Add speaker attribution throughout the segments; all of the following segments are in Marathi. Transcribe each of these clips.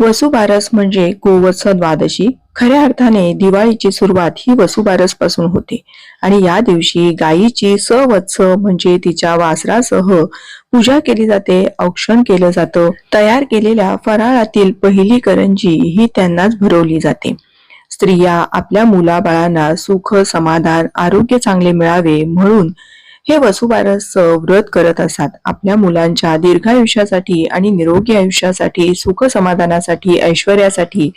Speaker 1: वसुबारस म्हणजे गोवत्स द्वादशी खऱ्या अर्थाने दिवाळीची सुरुवात ही वसुबारसपासून होते. आणि या दिवशी गायीची सवत्स म्हणजे तिच्या वासरासह पूजा केली जाते औक्षण केलं जातं. तयार केलेल्या फराळातील पहिली करंजी ही त्यांनाच भरवली जाते. स्त्रिया आपल्या मुलाबाळांना सुख समाधान आरोग्य चांगले मिळावे म्हणून हे वसुबारस व्रत करत असतात. आपल्या मुलांच्या दीर्घायुष्यासाठी आणि निरोगी आयुष्यासाठी सुख समाधानासाठी ऐश्वर्यासाठी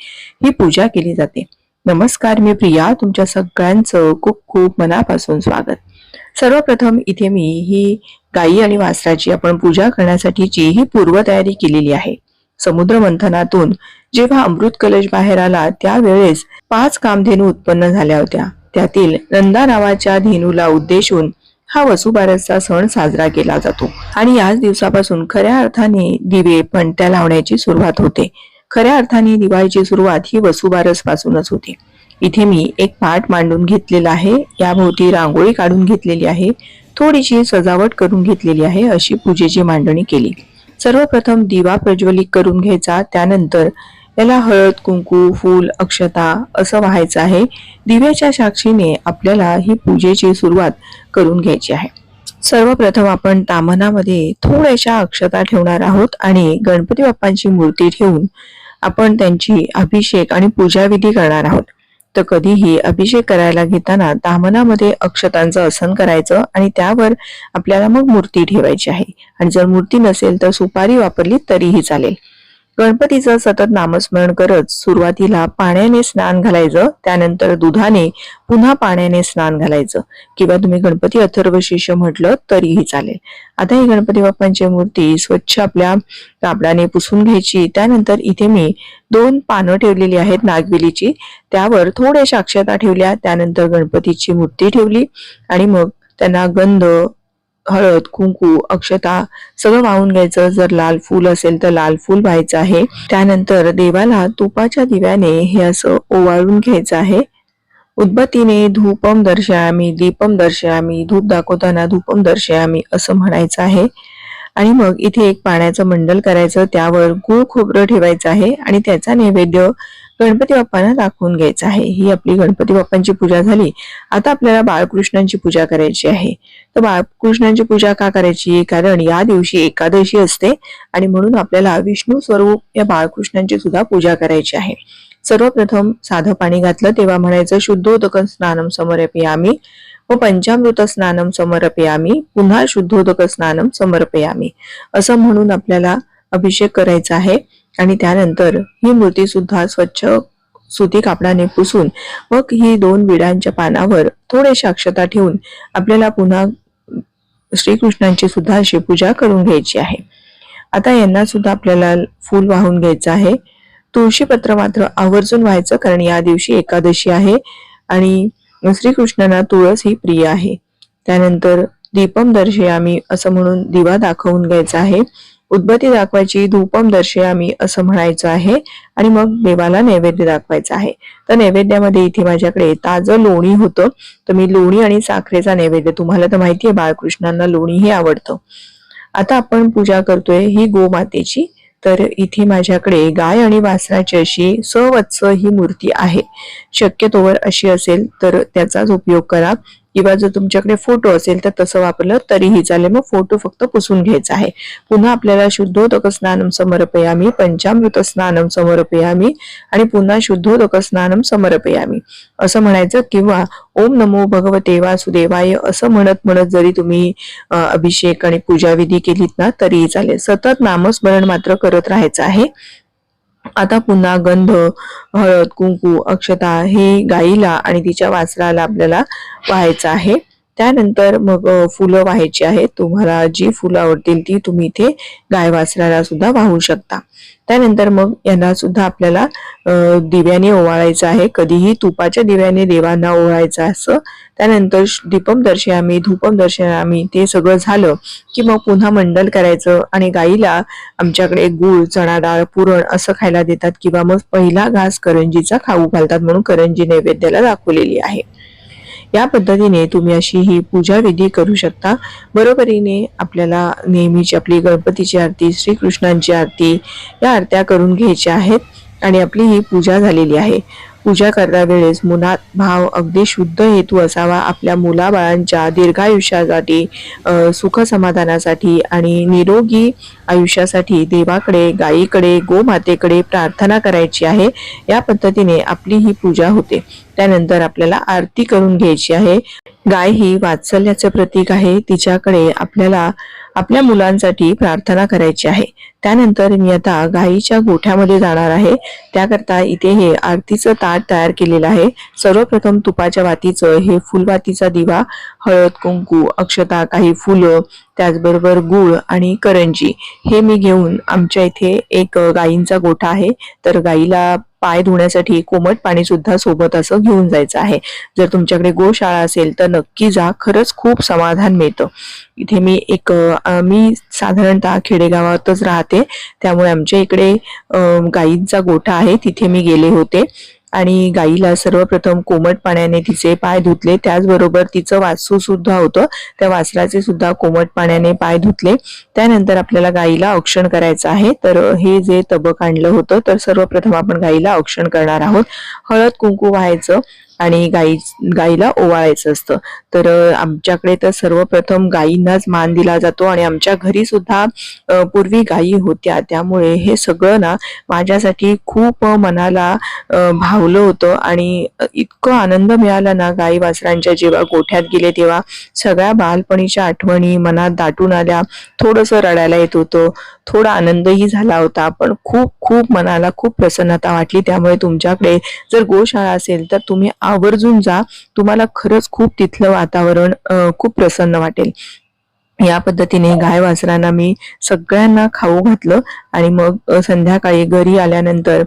Speaker 1: ही पूजा केली जाते. नमस्कार मी प्रिया. तुमच्या सगळ्यांचं खूप खूप मनापासून स्वागत. सर्वप्रथम इथे मी ही गायी आणि वासराची आपण पूजा करण्यासाठीची ही पूर्वतयारी केलेली आहे. समुद्र मंथनातून जेव्हा अमृत कलश बाहेर आला त्यावेळेस पाच कामधेनू उत्पन्न झाल्या होत्या. त्यातील नंदा नावाच्या धेनूला उद्देशून हा वसुबारसचा सण साजरा केला जातो. आणि याच दिवसापासून खऱ्या अर्थाने दिवे पणत्या लावण्याची सुरुवात होते. खऱ्या अर्थाने दिवाळीची सुरुवात ही वसुबारस पासूनच होते. इथे मी एक पाठ मांडून घेतलेला आहे. याभोवती रांगोळी काढून घेतलेली आहे. थोडीशी सजावट करून घेतलेली आहे अशी पूजेची मांडणी केली. सर्वप्रथम दिवा प्रज्वलित करून घ्यायचा. त्यानंतर याला हळद कुंकू फूल अक्षता असं व्हायचं आहे. दिव्याच्या साक्षीने आपल्याला ही पूजेची सुरुवात करून घ्यायची आहे. सर्वप्रथम आपण तामनामध्ये थोड्याशा अक्षता ठेवणार आहोत आणि गणपती बाप्पांची मूर्ती ठेवून आपण त्यांची अभिषेक आणि पूजाविधी करणार आहोत. तर कधीही अभिषेक करायला घेताना दामनामध्ये अक्षतांचं आसन करायचं आणि त्यावर आपल्याला मग मूर्ती ठेवायची आहे. आणि जर मूर्ती नसेल तर सुपारी वापरली तरीही चालेल. गणपतीचं सतत नामस्मरण करत सुरुवातीला पाण्याने स्नान घालायचं त्यानंतर दुधाने पुन्हा पाण्याने स्नान घालायचं. किंवा तुम्ही गणपती अथर्व शिष्य म्हटलं तरीही चालेल. आता ही गणपती बाप्पांची मूर्ती स्वच्छ आपल्या कापडाने पुसून घ्यायची. त्यानंतर इथे मी दोन पानं ठेवलेली आहेत नागवेलीची. त्यावर थोड्याशा अक्षता ठेवल्या. त्यानंतर गणपतीची मूर्ती ठेवली. आणि मग त्यांना गंध हळद कुंकू अक्षता सगळं वाहून घ्यायचं. जर लाल फूल असेल तर लाल फूल व्हायचं आहे. त्यानंतर देवाला तुपाच्या दिव्याने हे असं ओवाळून घ्यायचं आहे. उद्बत्तीने धूपम दर्शयामी दीपम दर्शयामी धूप दाखवताना धूपम दर्शयामी असं म्हणायचं आहे. आणि मग इथे एक पाण्याचं मंडल करायचं. त्यावर गुळ खोबरं ठेवायचं आहे आणि त्याचा नैवेद्य गणपती बाप्पांना दाखवून घ्यायचं आहे. ही आपली गणपती बाप्पांची पूजा झाली. आता आपल्याला बाळकृष्णांची पूजा करायची आहे. तर बाळकृष्णांची पूजा का करायची? कारण या दिवशी एकादशी असते आणि म्हणून आपल्याला विष्णू स्वरूप या बाळकृष्णांची सुद्धा पूजा करायची आहे. सर्वप्रथम साधं पाणी घातलं तेव्हा म्हणायचं शुद्धोदक स्नानम समर्पयामी. व पंचामृत स्नानम समर्पयामी. पुन्हा शुद्धोदक स्नानम समर्पयामी. असं म्हणून आपल्याला अभिषेक करायचा आहे. आणि त्यानंतर ही मूर्ती सुद्धा स्वच्छ सुती कापडाने पुसून मग ही दोन विडांच्या पानावर थोडेशी अक्षता ठेवून आपल्याला पुन्हा श्रीकृष्णांची सुद्धा अशी पूजा करून घ्यायची आहे. आता यांना सुद्धा आपल्याला फूल वाहून घ्यायचं आहे. तुळशी पत्र मात्र आवर्जून व्हायचं कारण या दिवशी एकादशी आहे आणि श्रीकृष्णांना तुळस ही प्रिय आहे. त्यानंतर दीपम दर्शयामी असं म्हणून दिवा दाखवून घ्यायचा आहे. उद्बत्ती दाखवायची धूपम दर्शयामी असं म्हणायचं आहे. आणि मग देवाला नैवेद्य दाखवायचा आहे. तर नैवेद्यामध्ये इथे माझ्याकडे ताजं लोणी होतं. तर मी लोणी आणि साखरेचा नैवेद्य तुम्हाला तर माहिती आहे बाळकृष्णांना लोणी हे आवडतं. आता आपण पूजा करतोय ही गोमातेची. तर इथे माझ्याकडे गाय आणि वासराची अशी सवत्स ही मूर्ती आहे. शक्यतोवर अशी असेल तर त्याचाच उपयोग करा. किंवा जर तुमच्याकडे फोटो असेल तर तसं वापरलं तरीही चालेल. मग फोटो फक्त पुसून घ्यायचा आहे. पुन्हा आपल्याला शुद्धोदक स्नानम समर्पयामी पंचामृत स्नानम समर्पयामी आणि पुन्हा शुद्धोदक स्नानम समर्पयामी. असं म्हणायचं किंवा ओम नमो भगवते वासुदेवाय असं म्हणत म्हणत जरी तुम्ही अभिषेक आणि पूजाविधी केलीत ना तरीही चालेल. सतत नामस्मरण मात्र करत राहायचं आहे. आता पुन्हा गंध हळद कुंकू अक्षता हे गाईला आणि तिच्या वासराला आपल्याला व्हायचं आहे. त्यानंतर मग फुलं व्हायची आहेत. तुम्हाला जी फुलं आवडतील ती तुम्ही इथे गाय वासराला सुद्धा वाहू शकता. त्यानंतर मग यांना सुद्धा आपल्याला दिव्याने ओवाळायचं आहे. कधीही तुपाच्या दिव्याने देवांना ओवाळायचं असं. त्यानंतर दीपम दर्शयामी धूपम दर्शयामी ते सगळं झालं की मग पुन्हा मंडल करायचं आणि गाईला आमच्याकडे गुळ चणा डाळ पुरण असं खायला देतात किंवा मग पहिला घास करंजीचा खाऊ घालतात म्हणून करंजी नैवेद्याला दाखवलेली आहे. या पद्धतीने तुम्ही अशी ही पूजा विधी करू शकता. बरोबरीने आपल्याला नेहमीची आपली गणपतीची आरती श्रीकृष्णांची आरती या आरत्या करून घ्यायच्या आहेत आणि आपली ही पूजा झालेली आहे. पूजा करता वेळेस मुनात भाव अगदी शुद्ध हेतू असावा. आपल्या मुलाबाळांच्या दीर्घायुष्यासाठी सुख समाधानासाठी आणि निरोगी आयुष्यासाठी देवाकडे गायीकडे गोमातेकडे प्रार्थना करायची आहे. या पद्धतीने आपली ही पूजा होते. त्यानंतर आपल्याला आरती करून घ्यायची आहे. गाय ही वात्सल्याचे प्रतीक आहे. तिच्याकडे आपल्याला आपल्या मुलांसाठी प्रार्थना करायची आहे. त्यानंतर मी आता गायीच्या गोठ्यामध्ये जाणार आहे. त्याकरता इथे हे आरतीचं ताट तयार केलेलं आहे. सर्वप्रथम तुपाच्या वातीचं हे फुलवातीचा दिवा हळद कुंकू अक्षता काही फुलं त्याचबरोबर गुळ आणि करंजी हे मी घेऊन आमच्या इथे एक गायींचा गोठा आहे. तर गायीला पाय धुण्यासाठी कोमट पाणी सुद्धा सोबत असं घेऊन जायचं आहे. जर तुमच्याकडे गोशाळा असेल तर नक्की जा खरंच खूप समाधान मिळतं. इथे मी एक मी साधारणतः खेडेगावातच राहते. त्यामुळे आमच्या इकडे गाईंचा गायींचा गोठा आहे तिथे मी गेले होते. आणि गाईला सर्वप्रथम कोमट पाण्याने तिचे पाय धुतले. त्याचबरोबर तिचं वासू सुद्धा होतं. त्या वासराचे सुद्धा कोमट पाण्याने पाय धुतले. त्यानंतर आपल्याला गाईला औक्षण करायचं आहे. तर हे जे तबक आणलं होतं तर सर्वप्रथम आपण गाईला औक्षण करणार आहोत. हळद कुंकू व्हायचं. आणि गाई गाईला ओवाळायचं असतं. तर आमच्याकडे तर सर्वप्रथम गायींनाच मान दिला जातो आणि आमच्या घरी सुद्धा पूर्वी गायी होत्या. त्यामुळे हे सगळं ना माझ्यासाठी खूप मनाला भावलं होतं आणि इतकं आनंद मिळाला ना गाई वासरांच्या जेव्हा गोठ्यात गेले तेव्हा. सगळ्या बालपणीच्या आठवणी मनात दाटून आल्या. थोडंसं रडायला येत होतं. थोडा आनंदही झाला होता. पण खूप खूप मनाला खूप प्रसन्नता वाटली. त्यामुळे तुमच्याकडे जर गोशाळा असेल तर तुम्ही आवर्जून जा तुम्हाला खरंच खूप तिथलं वातावरण खूप प्रसन्न वाटेल. या पद्धतीने गाय वासरांना मी सगळ्यांना खाऊ घातलं आणि मग संध्याकाळी घरी आल्यानंतर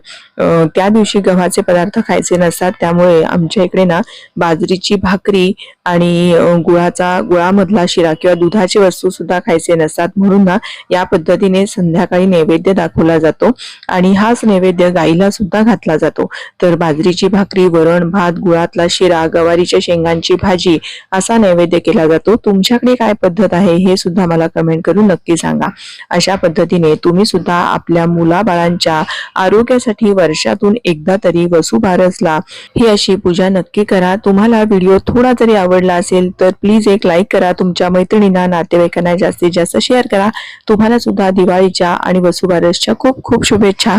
Speaker 1: त्या दिवशी गव्हाचे पदार्थ खायचे नसतात. त्यामुळे आमच्या इकडे ना बाजरीची भाकरी आणि गुळाचा गुळामधला शिरा किंवा दुधाची वस्तू सुद्धा खायचे नसतात. म्हणून ना या पद्धतीने संध्याकाळी नैवेद्य दाखवला जातो आणि हाच नैवेद्य गाईला सुद्धा घातला जातो. तर बाजरीची भाकरी वरण भात गुळातला शिरा गवारीच्या शेंगांची भाजी असा नैवेद्य केला जातो. तुमच्याकडे काय पद्धत आहे? हे सुद्धा मला कमेंट करून नक्की सांगा. अशा पद्धतीने तुम्ही सुद्धा आपल्या मुलाबाळांच्या आरोग्यासाठी वर्षातून एकदा तरी वसुबारसला ही अशी पूजा नक्की करा. तुम्हाला व्हिडिओ थोडा जरी आवडला असेल तर प्लीज एक लाईक करा. तुमच्या मैत्रिणींना नातेवाईकांना जास्तीत जास्त शेअर करा. तुम्हाला सुद्धा दिवाळीच्या आणि वसुबारसच्या खूप खूप शुभेच्छा.